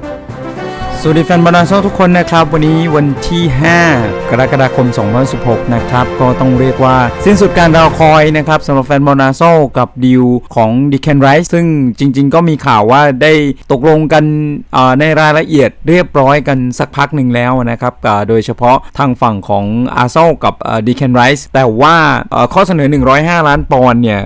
thank you. สวัสดีแฟนบอลนาโซทุกคนนะครับ วันนี้วันที่ 5 กรกฎาคม 2016 นะครับ ก็ต้องเรียกว่าสิ้นสุดการรอคอยนะครับสำหรับแฟนบอลนาโซกับดิวของดิเคนไรส์ซึ่งจริง ๆ ก็มีข่าวว่าได้ตกลงกันในรายละเอียดเรียบร้อยกันสักพักหนึ่งแล้วนะครับโดยเฉพาะทางฝั่งของอาร์เซลกับดิเคนไรส์แต่ว่าข้อเสนอ 105 ล้านปอนด์เนี่ย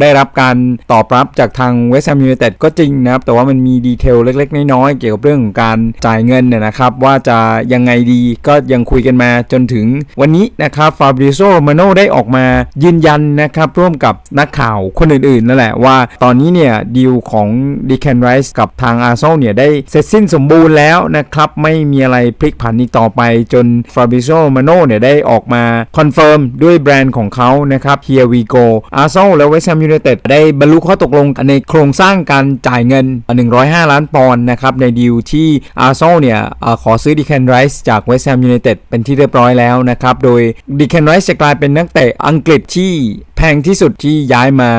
ได้รับการตอบรับจากทางเวสต์แฮมยูไนเต็ดก็จริงนะครับแต่ว่ามันมีดีเทลเล็ก ๆ น้อยๆเกี่ยวกับเรื่องของการจ่ายายเงินเนี่ยนะครับ ว่าจะยังไงดีก็ยังคุยกันมาจนถึงวันนี้นะครับฟาบริโซโรมาโนได้ออกมายืนยันนะครับ ร่วมกับนักข่าวคนอื่นๆนั่นแหละว่าตอนนี้เนี่ยดีลของดีแคนไรส์กับทางอาร์เซนอลเนี่ยได้เสร็จสิ้นสมบูรณ์แล้วนะครับ ไม่มีอะไรพลิกผันอีกต่อไปจนฟาบริโซโรมาโนเนี่ยได้ออกมาคอนเฟิร์มด้วยแบรนด์ของเขานะครับ Here we go อาร์เซนอลและเวสต์แฮมยูไนเต็ดได้บรรลุข้อตกลงในโครงสร้างการจ่ายเงิน 105 ล้านปอนด์นะครับในดีลที่อาร์เซนอลเนี่ยอขอซื้อดีแคนไรส์จากเวสต์แฮมยูไนเต็ดเป็นที่เรียบร้อยแล้วนะครับ โดยดีแคนไรส์จะกลายเป็นนักเตะอังกฤษที่แพงที่สุดที่ย้ายมา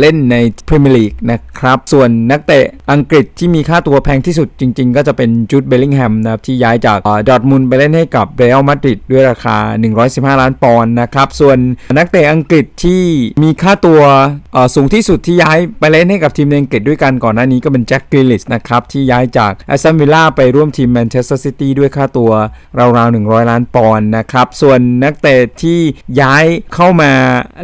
เล่นในพรีเมียร์ลีกนะครับ ส่วนนักเตะอังกฤษที่มีค่าตัวแพงที่สุดจริง ๆ ก็จะเป็นจูดเบลลิงแฮมนะครับที่ย้ายจากดอร์ทมุนไปเล่นให้กับเรอัลมาดริดด้วยราคา 115 ล้านปอนด์นะครับ ส่วนนักเตะอังกฤษที่มีค่าตัวสูงที่สุดที่ย้ายไปเล่นให้กับทีมในอังกฤษด้วยกันก่อนหน้านี้ก็เป็นแจ็คกริลลิสนะครับที่ย้ายจากแอสตันวิลล่าไปร่วมทีมแมนเชสเตอร์ซิตี้ด้วยค่าตัวราวๆ 100 ล้านปอนด์นะครับ ส่วนนักเตะที่ย้ายเข้ามา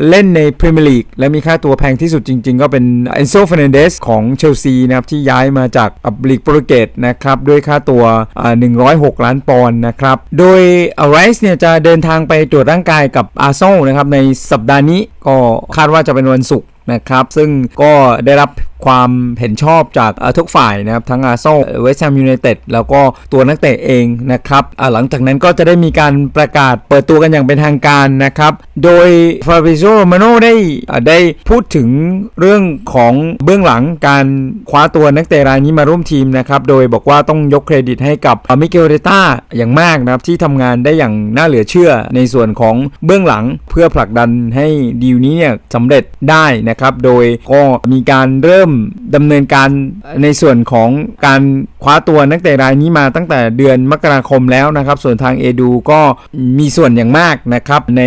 เล่นในพรีเมียร์ลีกและมีค่าตัวแพงที่สุดจริง ๆ ก็เป็นเอนโซฟ r นเดสของเชลซีนะครับ ที่ย้ายมาจากลีกโปรตุเกสนะครับ ด้วยค่าตัวอ่า106 ล้านปอนด์นะครับ โดยไรส์เนี่ยจะเดินทางไปตรวจร่างกายกับอาร์เซนอลนะครับในสัปดาห์นี้ก็คาดว่าจะเป็นวันศุกร์นะครับ ซึ่งก็ได้รับ ความเห็นชอบจากทุกฝ่ายนะครับ ทั้งอาร์เซอเวสต์แฮมยูไนเต็ดแล้วก็ตัวนักเตะเองนะครับหลังจากนั้นก็จะได้มีการประกาศเปิดตัวกันอย่างเป็นทางการนะครับ โดยฟาบริโ o โรมาโนได้ได้พูดถึงเรื่องของเบื้องหลังการคว้าตัวนักเตะรายนี้มาร่วมทีมนะครับ โดยบอกว่าต้องยกเครดิตให้กับมิเกลเรต้าอย่างมากนะครับ ที่ทำงานได้อย่างน่าเหลือเชื่อในส่วนของเบื้องหลังเพื่อผลักดันให้ดีลนี้เนี่ยสำเร็จได้นะครับ โดยก็มีการเริ่มดำเนินการในส่วนของการคว้าตัวนักเตะรายนี้มาตั้งแต่เดือนมกราคมแล้วนะครับ ส่วนทางเอดูก็มีส่วนอย่างมากนะครับใน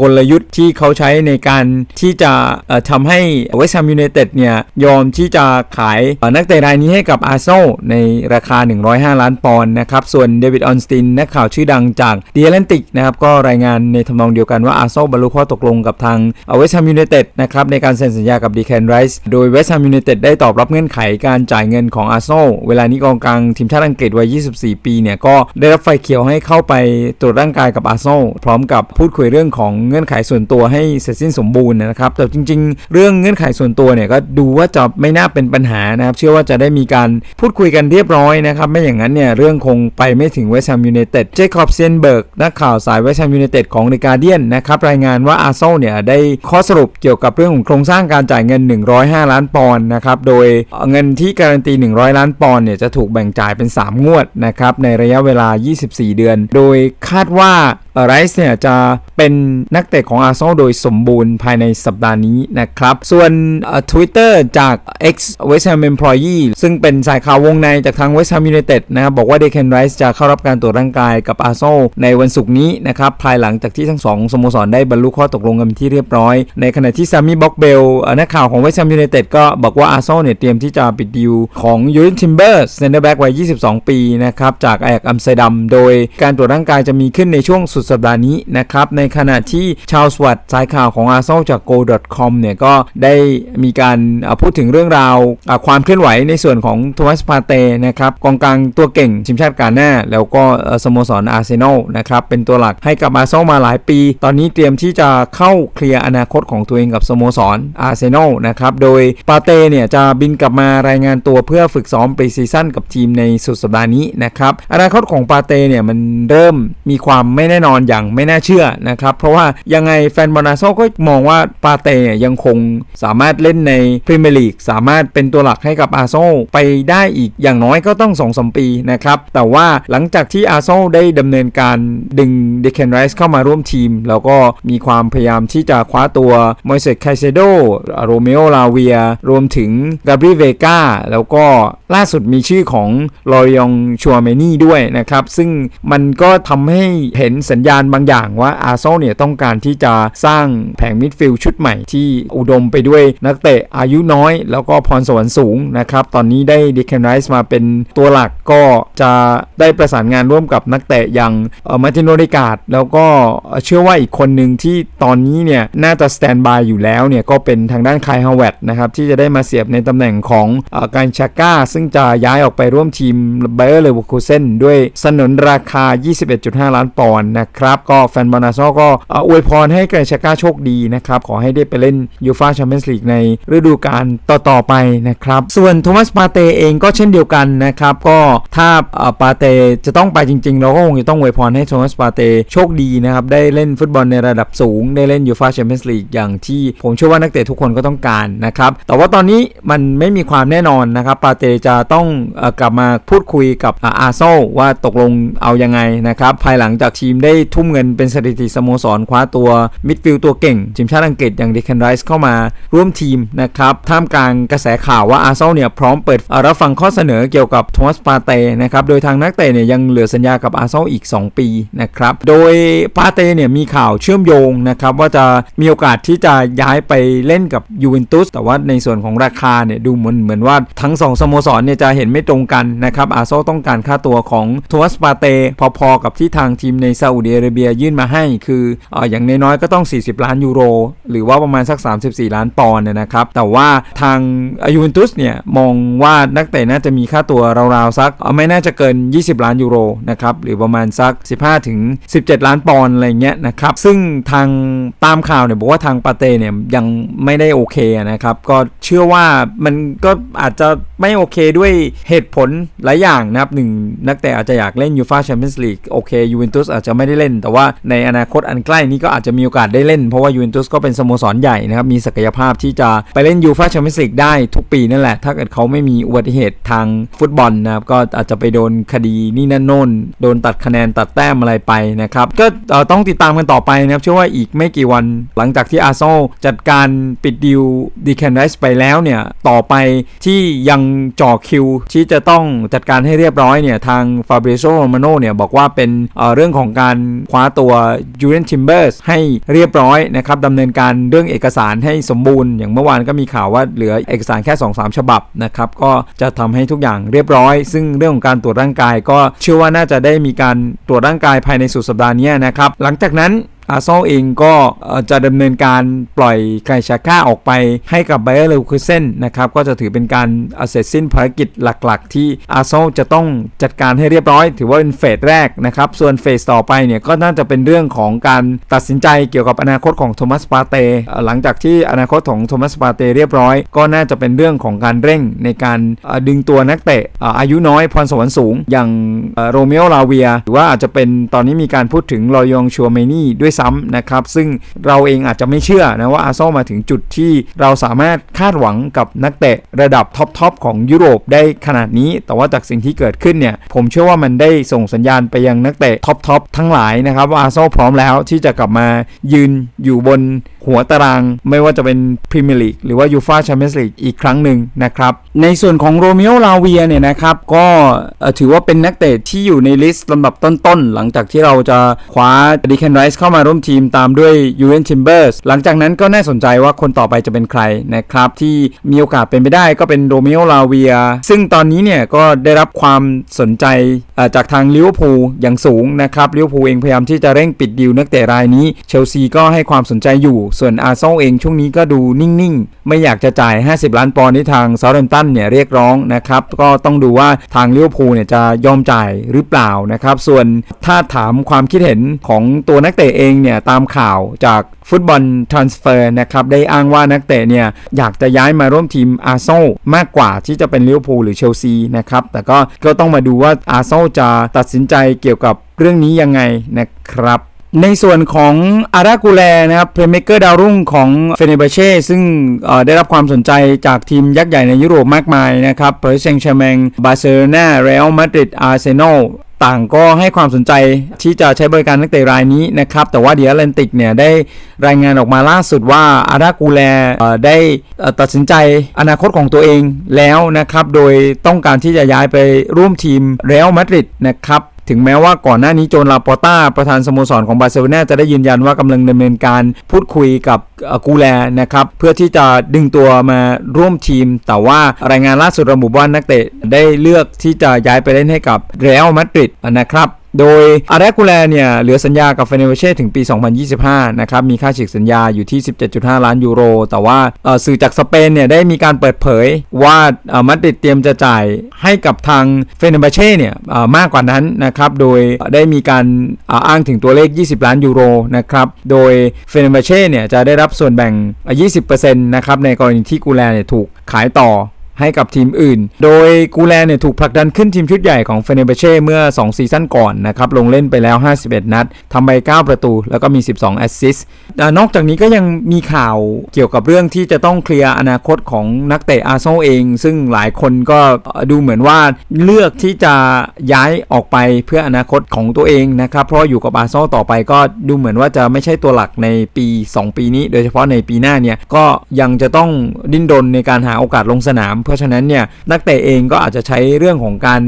กลยุทธ์ที่เขาใช้ในการที่จะเอ่อทำให้เวสต์แฮมยูไนเต็ดเนี่ยยอมที่จะขายนักเตะรายนี้ให้กับอาร์เซนอลในราคา 105 ล้านปอนด์นะครับ ส่วนเดวิดออนสตินนักข่าวชื่อดังจากเดีย l ลนติกนะครับก็รายงานในทำนองเดียวกันว่าอาร์เซนอลบรรลุข้อตกลงกับทางเวสต์แฮมยูไนเต็ดนะครับในการเซ็นสัญญากับดีแคนไรส์โดยเวสต์แฮมยูไนเต็ดได้ตอบรับเงื่อนไขการจ่ายเงินของอาร์เซนอลเวลานี้กองกลางทีมชาติอังกฤษวัย 24 ปีเนี่ยก็ได้รับไฟเขียวให้เข้าไปตรวจร่างกายกับอาร์เซนอลพร้อมกับพูดคุยเรื่องของเงื่อนไขส่วนตัวให้เสร็จสิ้นสมบูรณ์นะครับแต่จริง ๆ เรื่องเงื่อนไขส่วนตัวเนี่ยก็ดูว่าจะไม่น่าเป็นปัญหานะครับเชื่อว่าจะได้มีการพูดคุยกันเรียบร้อยนะครับไม่อย่างนั้นเนี่ยเรื่องคงไปไม่ถึงเวสต์แฮมยูไนเต็ดเจคอบเซนเบิร์กนักข่าวสายเวสต์แฮมยูไนเต็ดของเดอะการเดียนนะครับรายงานว่าอาร์เซนอลเนี่ยได้ข้อสรุปเกี่ยวกับเรื่องของโครงสร้างการจ่ายเงิน 105 ล้านปอนด์นะครับ โดยเงินที่การันตี 100 ล้านปอนด์เนี่ยจะถูกแบ่งจ่ายเป็น 3 งวดนะครับในระยะเวลา 24 เดือน โดยคาดว่าไรส์เนี่ยจะเป็นนักเตะของอาร์เซนอลโดยสมบูรณ์ภายในสัปดาห์นี้นะครับ ส่วนทวิตเตอร์จาก X West Ham Employee ซึ่งเป็นสายข่าววงในจากทาง West Ham United นะครับ บอกว่าเด c คนไรส์จะเข้ารับการตรวจร่างกายกับอาร์เซนอลในวันศุกร์นี้นะครับ ภายหลังจากที่ทั้งสองสโมสรได้บรรลุข้อตกลงกันเป็นที่เรียบร้อย ในขณะที่ซามิบ็อกเบลนักข่าวของ West Ham United ก็บอกว่าอาร์เซนอลเนี่ยเตรียมที่จะปิดดีลของยูรินทิมเบอร์เซนเตอร์แบ็กวัย 22 ปีนะครับจากแอกอัมสเตอร์ดัมโดยการตรวจร่างกายจะมีขึ้นในช่วงสุดสุดสัปดาห์นี้นะครับ ในขณะที่ชาวสวัสด์สายข่าวของอาร์เซนอลจาก go.com เนี่ยก็ได้มีการพูดถึงเรื่องราวความเคลื่อนไหวในส่วนของโทมัสพาเตนะครับกองกลางตัวเก่งทีมชาติกาหน้า แล้วก็สโมสรอาร์เซนอลนะครับเป็นตัวหลักให้กับอาร์เซนอลมาหลายปี ตอนนี้เตรียมที่จะเข้าเคลียร์อนาคตของตัวเองกับสโมสรอาร์เซนอลนะครับโดยปาเตเนี่ยจะบินกลับมารายงานตัวเพื่อฝึกซ้อมปรีซีซั่นกับทีมในสุดสัปดาห์นี้นะครับอนาคตของปาเตเนี่ยมันเริ่มมีความไม่แน่นอนอนอย่างไม่น่าเชื่อนะครับ เพราะว่ายังไงแฟนบอลอาร์เซนอลก็มองว่าปาเต้ยังคงสามารถเล่นในพรีเมียร์ลีกสามารถเป็นตัวหลักให้กับอาร์เซนอลไปได้อีกอย่างน้อยก็ต้อง2อสปีนะครับ แต่ว่าหลังจากที่อาร์เซนอลได้ดำเนินการดึงเดคเคนไรส์เข้ามาร่วมทีม แล้วก็มีความพยายามที่จะคว้าตัวมอยเซสไคเซโดโรเมโอลาเวีย รวมถึงกาบริเวกาแล้วก็ล่าสุดมีชื่อของลอริองชัวเมนี่ด้วยนะครับ ซึ่งมันก็ทำให้เห็นสัญญาณบางอย่างว่าอาร์เซนอลเนี่ยต้องการที่จะสร้างแผงมิดฟิลด์ชุดใหม่ที่อุดมไปด้วยนักเตะอายุน้อย แล้วก็พรสวรรค์สูงนะครับ ตอนนี้ได้ดิเคนไรส์มาเป็นตัวหลักก็จะได้ประสานงานร่วมกับนักเตะอย่างมาร์ตินโนริกาดแล้วก็เชื่อว่าอีกคนหนึ่งที่ตอนนี้เนี่ยน่าจะสแตนบายอยู่แล้วเนี่ยก็เป็นทางด้านคายฮาวเวตนะครับที่จะได้มาเสียบในตำแหน่งของการชาก้า ซึ่งจะย้ายออกไปร่วมทีมไบเออร์เลเวอร์คูเซนด้วยสนนราคา 21.5 ล้านปอนด์นะครับ ก็แฟนบอลอาร์เซนอลก็อวยพรให้การชาก้าโชคดีนะครับ ขอให้ได้ไปเล่นยูฟาแชมเปี้ยนส์ลีกในฤดูกาลต่อ ๆ ไปนะครับ ส่วนโทมัสปาเตเองก็เช่นเดียวกันนะครับ ก็ถ้าปาเตจะต้องไปจริง ๆ เราก็คงจะต้องอวยพรให้โทมัสปาเตโชคดีนะครับ ได้เล่นฟุตบอลในระดับสูง ได้เล่นยูฟาแชมเปี้ยนส์ลีกอย่างที่ผมเชื่อว่านักเตะทุกคนก็ต้องการนะครับ แต่ว่าตอนนี้มันไม่มีความแน่นอนนะครับ ปาเตจะต้องกลับมาพูดคุยกับอาร์เซว่าตกลงเอายังไงนะครับ ภายหลังจากทีมได้ทุ่มเงินเป็นสถิติสโมสรคว้าตัวมิดฟิลด์ตัวเก่งทีมชาติอังกฤษอย่างดิคันไรส์เข้ามาร่วมทีมนะครับท่ามกลางกระแสข่าวว่าอาร์เซนอลเนี่ยพร้อมเปิดรับฟังข้อเสนอเกี่ยวกับโทมัสปาเต้นะครับโดยทางนักเตะเนี่ยยังเหลือสัญญากับอาร์เซนอลอีก 2 ปีนะครับโดยปาเตเนี่ยมีข่าวเชื่อมโยงนะครับว่าจะมีโอกาสที่จะย้ายไปเล่นกับยูเวนตุสแต่ว่าในส่วนของราคาเนี่ยดูเหมือนเหมือนว่าทั้งสองสโมสรเนี่ยจะเห็นไม่ตรงกันนะครับอาร์เซนอลต้องการค่าตัวของโทมัสปาเต้พอๆกับที่ทางทีมในซาอุดิอาระเบียยื่นมาให้คือออย่างน้อยๆก็ต้อง 40 ล้านยูโร หรือว่าประมาณสัก 34 ล้านปอนด์นะครับ แต่ว่าทางยูเวนตุสเนี่ยมองว่านักเตะน่าจะมีค่าตัวราวๆสักไม่น่าจะเกิน 20 ล้านยูโรนะครับหรือประมาณสัก 15ถึง17 ล้านปอนด์อะไรเงี้ยนะครับซึ่งทางตามข่าวเนี่ยบอกว่าทางปาเตเนี่ยยังไม่ได้โอเคนะครับก็เชื่อว่ามันก็อาจจะไม่โอเคด้วยเหตุผลหลายอย่างนะครับหนึ่งนักเตะอาจจะอยากเล่นยูฟาแชมเปี้ยนส์ลีกโอเคยูเวนตุสอาจจะไม่ได้เล่น แต่ว่าในอนาคตอันใกล้นี้ก็อาจจะมีโอกาสได้เล่น เพราะว่ายูเวนตุสก็เป็นสโมสรใหญ่นะครับ มีศักยภาพที่จะไปเล่นยูฟ่าแชมเปี้ยนส์ลีกได้ทุกปีนั่นแหละ ถ้าเกิดเขาไม่มีอุบัติเหตุทางฟุตบอลนะครับ ก็อาจจะไปโดนคดีนี่นั่นโน่น โดนตัดคะแนนตัดแต้มอะไรไปนะครับ ก็ต้องติดตามกันต่อไปนะครับ เชื่อว่าอีกไม่กี่วัน หลังจากที่อาร์เซนอลจัดการปิดดิวดีแคนไรส์ไปแล้วเนี่ยต่อไปที่ยังจ่อคิวที่จะต้องจัดการให้เรียบร้อยเนี่ยทางฟาเบรโซโรมาโนเนี่ยบอกว่าเป็นเเรื่องของการคว้าตัวยูเรนทิมเบอร์สให้เรียบร้อยนะครับดำเนินการเรื่องเอกสารให้สมบูรณ์ อย่างเมื่อวานก็มีข่าวว่าเหลือเอกสารแค่ 2-3 ฉบับนะครับก็จะทำให้ทุกอย่างเรียบร้อย ซึ่งเรื่องของการตรวจร่างกายก็เชื่อว่าน่าจะได้มีการตรวจร่างกายภายในสุดสัปดาห์นี้นะครับหลังจากนั้น อาร์เซนอลเองก็จะดำเนินการปล่อยไกชาก้าออกไปให้กับไบเออร์เลวคูเซนนะครับก็จะถือเป็นการเสร็จสิ้นภารกิจหลักๆ ที่อาร์เซนอลจะต้องจัดการให้เรียบร้อย ถือว่าเป็นเฟสแรกนะครับ ส่วนเฟสต่อไปเนี่ยก็น่าจะเป็นเรื่องของการตัดสินใจเกี่ยวกับอนาคตของโทมัสปาเตหลังจากที่อนาคตของโทมัสปาเตเรียบร้อย ก็น่าจะเป็นเรื่องของการเร่งในการดึงตัวนักเตะอายุน้อยพรสวรรค์สูง อย่างโรเมโอลาเวีย หรือว่าอาจจะเป็นตอนนี้มีการพูดถึงลอยองชัวเมนี่ด้วยซ้ำนะครับ ซึ่งเราเองอาจจะไม่เชื่อนะว่าอาร์เซนอลมาถึงจุดที่เราสามารถคาดหวังกับนักเตะระดับท็อปๆของยุโรปได้ขนาดนี้ แต่ว่าจากสิ่งที่เกิดขึ้นเนี่ย ผมเชื่อว่ามันได้ส่งสัญญาณไปยังนักเตะท็อปๆทั้งหลายนะครับว่าอาร์เซนอลพร้อมแล้วที่จะกลับมายืนอยู่บนหัวตารางไม่ว่าจะเป็นพรีเมียร์ลีกหรือว่ายูฟาแชมเปี้ยนส์ลีกอีกครั้งหนึ่งนะครับ ในส่วนของโรเมโอลาเวียเนี่ยนะครับ ก็ถือว่าเป็นนักเตะที่อยู่ในลิสต์ลำดับต้นๆ หลังจากที่เราจะคว้าดิเคนไรส์เข้ามาร่วมทีมตามด้วยยูเวนทิมเบอร์สหลังจากนั้นก็น่าสนใจว่าคนต่อไปจะเป็นใครนะครับ ที่มีโอกาสเป็นไปได้ก็เป็นโรมิโอลาเวีย ซึ่งตอนนี้เนี่ยก็ได้รับความสนใจจากทางลิเวอร์พูลอย่างสูงนะครับลิเวอร์พูลเองพยายามที่จะเร่งปิดดีลนักเตะรายนี้ เชลซีก็ให้ความสนใจอยู่ ส่วนอาร์เซนอลเองช่วงนี้ก็ดูนิ่งๆ ไม่อยากจะจ่าย 50 ล้านปอนด์ที่ทางเซาท์แฮมตันเนี่ยเรียกร้องนะครับก็ต้องดูว่าทางลิเวอร์พูลเนี่ยจะยอมจ่ายหรือเปล่านะครับส่วนถ้าถามความคิดเห็นของตัวนักเตะเองเนี่ยตามข่าวจากฟุตบอลทรานสเฟอร์นะครับได้อ้างว่านักเตะเนี่ยอยากจะย้ายมาร่วมทีมอาร์เซนอลมากกว่าที่จะเป็นลิเวอร์พูลหรือเชลซีนะครับแต่ก็ก็ต้องมาดูว่าอาร์เซนอลจะตัดสินใจเกี่ยวกับเรื่องนี้ยังไงนะครับในส่วนของอารากูแลนะครับเพลย์เม k เกอร์ดาวรุ่งของเฟเนเบเช่ซึ่งได้รับความสนใจจากทีมยักษ์ใหญ่ในยุโรปมากมายนะครับเปารีสแซงชแมงบาร์เซโลนาเรอัลมาดริดอาร์เซนอล ต่างก็ให้ความสนใจที่จะใช้บริการนักเตะรายนี้นะครับ แต่ว่าเดียร์แลนติกเนี่ยได้รายงานออกมาล่าสุดว่าอารากูแลเอ่ได้ตัดสินใจอนาคตของตัวเองแล้วนะครับ โดยต้องการที่จะย้ายไปร่วมทีมเรอัลมาดริดนะครับ ถึงแม้ว่าก่อนหน้านี้โจนลาปอต้าประธานสโมสรของบาร์เซโลนาจะได้ยืนยันว่ากำลังดำเนินการพูดคุยกับกูแลนะครับเพื่อที่จะดึงตัวมาร่วมทีม แต่ว่ารายงานล่าสุดระบุว่านักเตะได้เลือกที่จะย้ายไปเล่นให้กับเรอัลมาดริดนะครับ โดยอาร์เรกูแลเนี่ยเหลือสัญญากับเฟเนเวเช่ถึงปี 2025 นะครับ มีค่าฉีกสัญญาอยู่ที่ 17.5 ล้านยูโร แต่ว่าสื่อจากสเปนเนี่ยได้มีการเปิดเผยว่ามาดริดเตรียมจะจ่ายให้กับทางเฟเนเวเช่เนี่ยมากกว่านั้นนะครับ โดยได้มีการอ้างถึงตัวเลข 20 ล้านยูโรนะครับ โดยเฟเนเวเช่เนี่ยจะได้รับส่วนแบ่ง 20%นะครับในกรณีที่กูแลเนี่ยถูกขายต่อ ให้กับทีมอื่น โดยกูแลเนี่ยถูกผลักดันขึ้นทีมชุดใหญ่ของเฟเนเบเช่เมื่อ 2 ซีซั่นก่อนนะครับ ลงเล่นไปแล้ว 51 นัดทำไป 9 ประตู แล้วก็มี 12 แอสซิสต์นอกจากนี้ก็ยังมีข่าวเกี่ยวกับเรื่องที่จะต้องเคลียร์อนาคตของนักเตะอาร์เซนอลเอง ซึ่งหลายคนก็ดูเหมือนว่าเลือกที่จะย้ายออกไปเพื่ออนาคตของตัวเองนะครับ เพราะอยู่กับอาร์เซนอลต่อไปก็ดูเหมือนว่าจะไม่ใช่ตัวหลักในปี 2 ปีนี้ โดยเฉพาะในปีหน้าเนี่ยก็ยังจะต้องดิ้นรนในการหาโอกาสลงสนามเพราะฉะนั้นเนี่ยนักเตะเองก็อาจจะใช้เรื่องของการ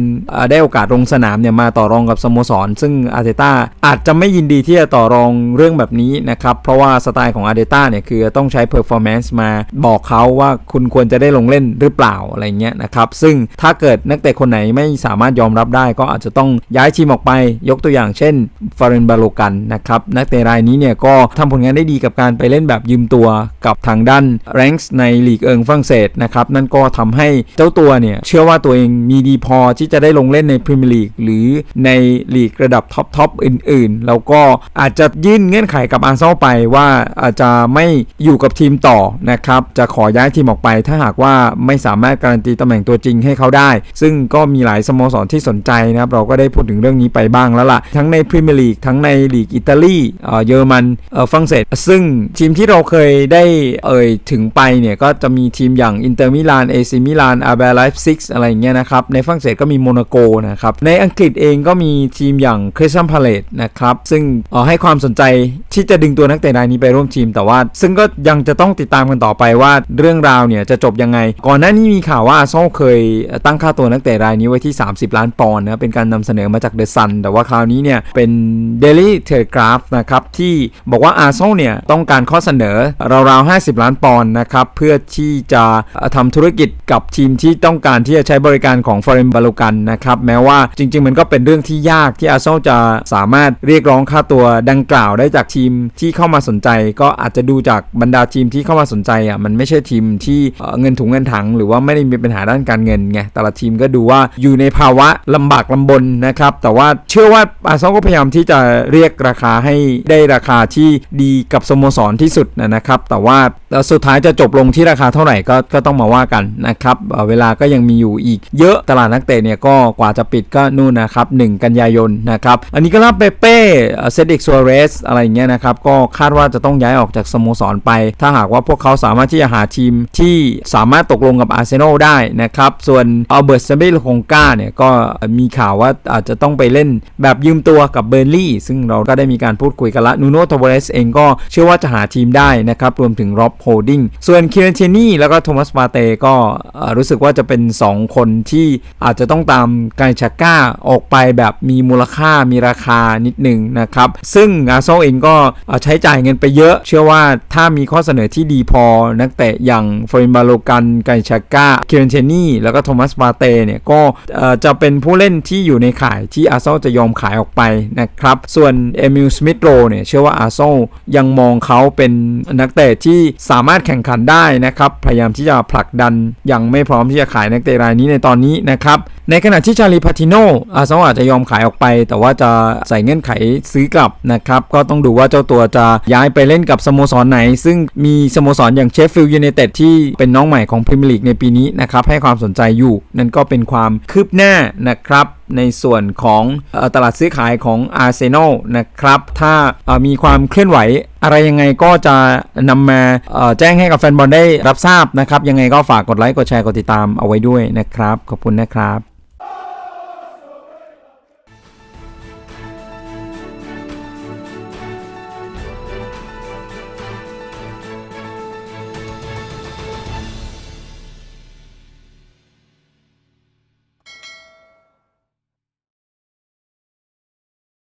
ได้โอกาสลงสนามเนี่ยมาต่อรองกับสโมสร ซึ่งอาร์เตต้าอาจจะไม่ยินดีที่จะต่อรองเรื่องแบบนี้นะครับ เพราะว่าสไตล์ของอาร์เตต้าเนี่ยคือต้องใช้เพอร์ฟอร์แมนซ์มาบอกเขาว่าคุณควรจะได้ลงเล่นหรือเปล่าอะไรเงี้ยนะครับ ซึ่งถ้าเกิดนักเตะคนไหนไม่สามารถยอมรับได้ก็อาจจะต้องย้ายทีมออกไป ยกตัวอย่างเช่นฟาเรนบาโลกันนะครับนักเตะรายนี้เนี่ยก็ทำผลงานได้ดีกับการไปเล่นแบบยืมตัวกับทางด้านแรงส์ในลีกเอิงฝรั่งเศสนะครับนั่นก็ททำให้เจ้าตัวเนี่ย เชื่อว่าตัวเองมีดีพอที่จะได้ลงเล่นในพรีเมียร์ลีกหรือในลีกระดับท็อปทอปอื่นๆ แล้วก็อาจจะยื่นเงื่อนไขกับอาร์เซนอลไปว่าอาจจะไม่อยู่กับทีมต่อนะครับ จะขอย้ายทีมออกไป ถ้าหากว่าไม่สามารถการันตีตำแหน่งตัวจริงให้เขาได้ ซึ่งก็มีหลายสโมสรที่สนใจนะครับ เราก็ได้พูดถึงเรื่องนี้ไปบ้างแล้วล่ะ ทั้งในพรีเมียร์ลีกทั้งในลีกอิตาลีเยอรมันฝรั่งเศส ซึ่งทีมที่เราเคยได้เอ่ยถึงไปเนี่ยก็จะมีทีมอย่างอินเตอร์มิลานเอซมิลานอาร์เบลไลฟ์ซิกอะไรอย่างเงี้ยนะครับ ในฝรั่งเศสก็มีโมนาโกนะครับ ในอังกฤษเองก็มีทีมอย่างคริสตันพาเลตนะครับ ซึ่งออให้ความสนใจที่จะดึงตัวนักเตะรายนี้ไปร่วมทีม แต่ว่า ซึ่งก็ยังจะต้องติดตามกันต่อไปว่าเรื่องราวเนี่ยจะจบยังไง ก่อนหน้านี้มีข่าวว่าอาร์เซนเคยตั้งค่าตัวนักเตะรายนี้ไว้ที่ 30 ล้านปอนด์นะเป็นการนำเสนอมาจากเดอะซันแต่ว่าคราวนี้เนี่ยเป็น Daily Telegraph นะครับที่บอกว่าอาร์เซนเนี่ยต้องการข้อเสนอราวๆ50 ล้านปอนด์นะครับเพื่อที่จะทำธุรกิจกับทีมที่ต้องการที่จะใช้บริการของฟอร์เรนบาลูกันนะครับแม้ว่าจริง ๆ มันก็เป็นเรื่องที่ยากที่อาร์เซนอลจะสามารถเรียกร้องค่าตัวดังกล่าวได้จากทีมที่เข้ามาสนใจ ก็อาจจะดูจากบรรดาทีมที่เข้ามาสนใจอะมันไม่ใช่ทีมที่เงินถุงเงินถัง หรือว่าไม่ได้มีปัญหาด้านการเงินไงแต่ละทีมก็ดูว่าอยู่ในภาวะลำบากลำบนนะครับแต่ว่าเชื่อว่าอาร์เซนอลก็พยายามที่จะเรียกราคาให้ได้ราคาที่ดีกับสโมสรที่สุดนะครับแต่ว่าสุดท้ายจะจบลงที่ราคาเท่าไหร่ก็ก็ต้องมาว่ากันนะครับเวลาก็ยังมีอยู่อีกเยอะตลาดนักเตะเนี่ยก็กว่าจะปิดก็นู่นนะครับ1กันยายนนะครับอันนี้ก็รับเปเป้เซดิกซัวเรสอะไรเงี้ยนะครับก็คาดว่าจะต้องย้ายออกจากสโมสรไป ถ้าหากว่าพวกเขาสามารถที่จะหาทีมที่สามารถตกลงกับอาร์เซนอลได้นะครับส่วนอัลเบิร์ตเซเบลคงกาเนี่ยก็มีข่าวว่าอาจจะต้องไปเล่นแบบยืมตัวกับเบอร์ลี่ซึ่งเราก็ได้มีการพูดคุยกันละนูโนโทเวสเองก็เชื่อว่าจะหาทีมได้นะครับรวมถึงร็อบโฮลดิงส่วนคิเรนเทนี่แล้วก็โทมัสปาเตก็รู้สึกว่าจะเป็น 2 คนที่อาจจะต้องตามไกชาก้าออกไปแบบมีมูลค่ามีราคานิดหนึ่งนะครับ ซึ่งอาร์เซนอลเองก็ใช้จ่ายเงินไปเยอะ เชื่อว่าถ้ามีข้อเสนอที่ดีพอนักเตะอย่างฟอรินบาโลกันไกชาก้าเคิเรนเทนี่แล้วก็โทมัสปาเตเนี่ยก็จะเป็นผู้เล่นที่อยู่ในข่ายที่อาร์เซนอลจะยอมขายออกไปนะครับ ส่วนเอมิลสมิธโรเนี่ยเชื่อว่าอาร์เซนอลยังมองเขาเป็นนักเตะที่สามารถแข่งขันได้นะครับพยายามที่จะผลักดันยังไม่พร้อมที่จะขายนักเตะรายนี้ในตอนนี้นะครับ ในขณะที่ชาลีพาติโนอาร์เซนอลอาจจะยอมขายออกไป แต่ว่าจะใส่เงื่อนไขซื้อกลับนะครับ ก็ต้องดูว่าเจ้าตัวจะย้ายไปเล่นกับสโมสรไหน ซึ่งมีสโมสรอย่างเชฟฟิลด์ยูไนเต็ดที่เป็นน้องใหม่ของพรีเมียร์ลีกในปีนี้นะครับให้ความสนใจอยู่ นั่นก็เป็นความคืบหน้านะครับ ในส่วนของตลาดซื้อขายของอาร์เซนอลนะครับ ถ้ามีความเคลื่อนไหวอะไรยังไงก็จะนำมาแจ้งให้กับแฟนบอลได้รับทราบนะครับ ยังไงก็ฝากกดไลค์ กดแชร์ กดติดตามเอาไว้ด้วยนะครับ ขอบคุณนะครับ